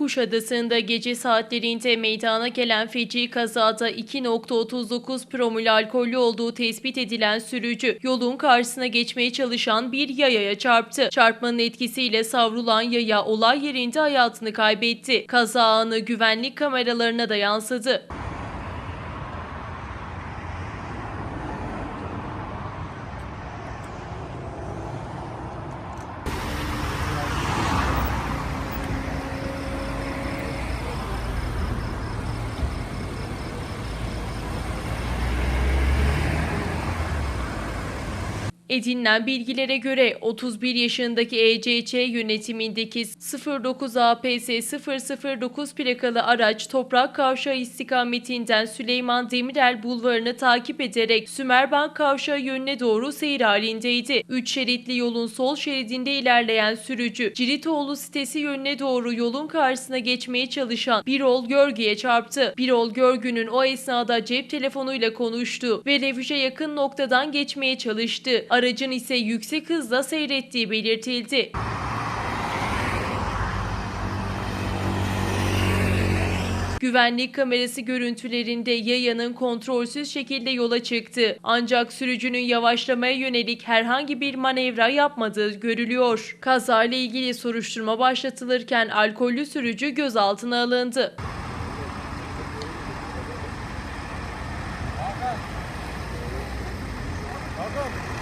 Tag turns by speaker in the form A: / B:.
A: Kuşadası'nda gece saatlerinde meydana gelen feci kazada 2.39 promil alkollü olduğu tespit edilen sürücü yolun karşısına geçmeye çalışan bir yayaya çarptı. Çarpmanın etkisiyle savrulan yaya olay yerinde hayatını kaybetti. Kaza anı güvenlik kameralarına da yansıdı. Edinilen bilgilere göre 31 yaşındaki ECC yönetimindeki 09 APS 009 plakalı araç Toprak Kavşağı istikametinden Süleyman Demirel bulvarını takip ederek Sümerbank Kavşağı yönüne doğru seyir halindeydi. 3 şeritli yolun sol şeridinde ilerleyen sürücü Ciritoğlu sitesi yönüne doğru yolun karşısına geçmeye çalışan Birol Görgü'ye çarptı. Birol Görgü'nün o esnada cep telefonuyla konuştu ve refüje yakın noktadan geçmeye çalıştı. Aracın ise yüksek hızla seyrettiği belirtildi. Güvenlik kamerası görüntülerinde yayanın kontrolsüz şekilde yola çıktı. Ancak sürücünün yavaşlamaya yönelik herhangi bir manevra yapmadığı görülüyor. Kazayla ilgili soruşturma başlatılırken alkollü sürücü gözaltına alındı.
B: Hakan.